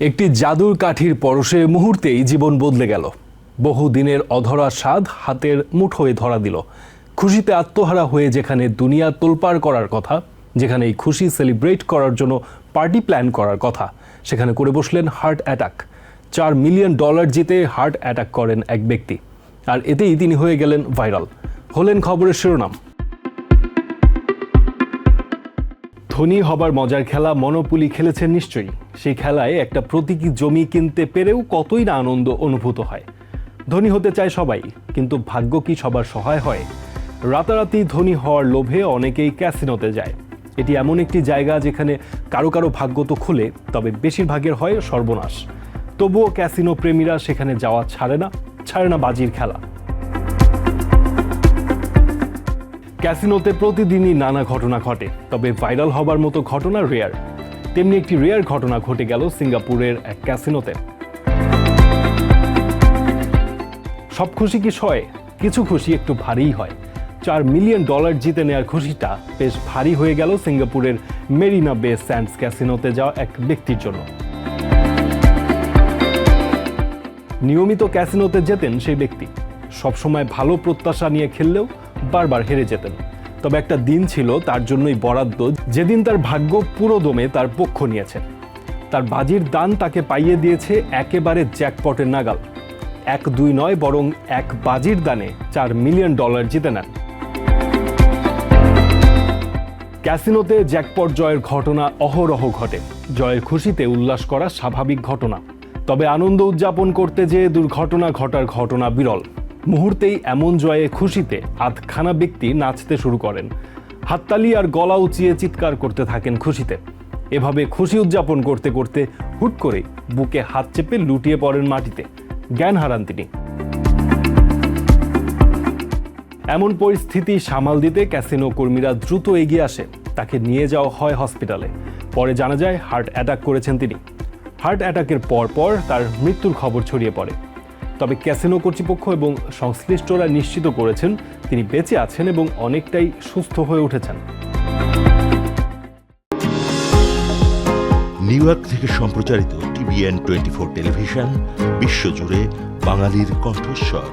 একটি জাদুর কাঠির পরশে মুহূর্তেই জীবন বদলে গেল। বহু দিনের অধরা স্বাদ হাতের মুঠোয় ধরা দিল। খুশিতে আত্মহারা হয়ে যেখানে দুনিয়া তোলপাড় করার কথা যেখানে এই খুশি সেলিব্রেট করার জন্য পার্টি প্ল্যান করার কথা, সেখানে করে বসলেন হার্ট অ্যাটাক। চার মিলিয়ন ডলার জিতে হার্ট অ্যাটাক করেন এক ব্যক্তি। আর এতেই তিনি হয়ে গেলেন ভাইরাল। হলেন খবরের শিরোনাম। ধনী হবার মজার খেলা মনোপুলি খেলেছেন নিশ্চয়ই। সেই খেলায় একটা প্রতীকী জমি কিনতে পেরেও কতই না আনন্দ অনুভূত হয়। ধনী হতে চায় সবাই, কিন্তু ভাগ্য কি সবার সহায় হয়? রাতারাতি ধনী হওয়ার লোভে অনেকেই ক্যাসিনোতে যায়। এটি এমন একটি জায়গা যেখানে কারও কারও ভাগ্য তো খুলে, তবে বেশিরভাগের হয় সর্বনাশ। তবুও ক্যাসিনো প্রেমীরা সেখানে যাওয়া ছাড়ে না ছাড়ে না বাজির খেলা। ক্যাসিনোতে প্রতিদিনই নানা ঘটনা ঘটে, তবে ভাইরাল হবার মতো ঘটনা রেয়ার। তেমনি একটি রেয়ার ঘটনা ঘটে গেল সিঙ্গাপুরের এক ক্যাসিনোতে সব খুশি কি সয়? কিছু খুশি একটু ভারীই হয়। চার মিলিয়ন ডলার জিতে নেওয়ার খুশিটা বেশ ভারী হয়ে গেল সিঙ্গাপুরের মেরিনা বে স্যান্ডস ক্যাসিনোতে যাওয়া এক ব্যক্তির জন্য। নিয়মিত ক্যাসিনোতে যেতেন সেই ব্যক্তি। সবসময় ভালো প্রত্যাশা নিয়ে খেললেও বারবার হেরে যেতেন। তবে একটা দিন ছিল তার জন্যই বরাদ্দ। যেদিন তার ভাগ্য পুরো দমে তার পক্ষ নিয়েছে। তার বাজির দান তাকে পাইয়ে দিয়েছে একেবারে জ্যাকপটের নাগাল। এক দুই নয় বরং এক বাজির দানে চার মিলিয়ন ডলার জিতে নেন। ক্যাসিনোতে জ্যাকপট জয়ের ঘটনা অহরহ ঘটে। জয়ের খুশিতে উল্লাস করা স্বাভাবিক ঘটনা। তবে আনন্দ উদযাপন করতে যেয়ে দুর্ঘটনা ঘটার ঘটনা বিরল। মুহূর্তেই এমন জয়ে খুশিতে আধখানা ব্যক্তি নাচতে শুরু করেন। হাততালি আর গলা উঁচিয়ে চিৎকার করতে থাকেন খুশিতে। এভাবে খুশি উদযাপন করতে করতে হুট করে বুকে হাত চেপে লুটিয়ে পড়েন মাটিতে। জ্ঞান হারান তিনি। এমন পরিস্থিতি সামাল দিতে ক্যাসিনো কর্মীরা দ্রুত এগিয়ে আসে। তাকে নিয়ে যাওয়া হয় হসপিটালে। পরে জানা যায়, হার্ট অ্যাটাক করেছেন তিনি। হার্ট অ্যাটাকের পর পর তার মৃত্যুর খবর ছড়িয়ে পড়ে। তবে ক্যাসিনো কর্তৃপক্ষ এবং সংশ্লিষ্টরা নিশ্চিত করেছেন তিনি বেঁচে আছেন এবং অনেকটাই সুস্থ হয়ে উঠেছেন। নিউ ইয়র্ক থেকে সম্প্রচারিত টিভিএন টোয়েন্টি ফোর টেলিভিশন বিশ্বজুড়ে বাঙালির কণ্ঠস্বর।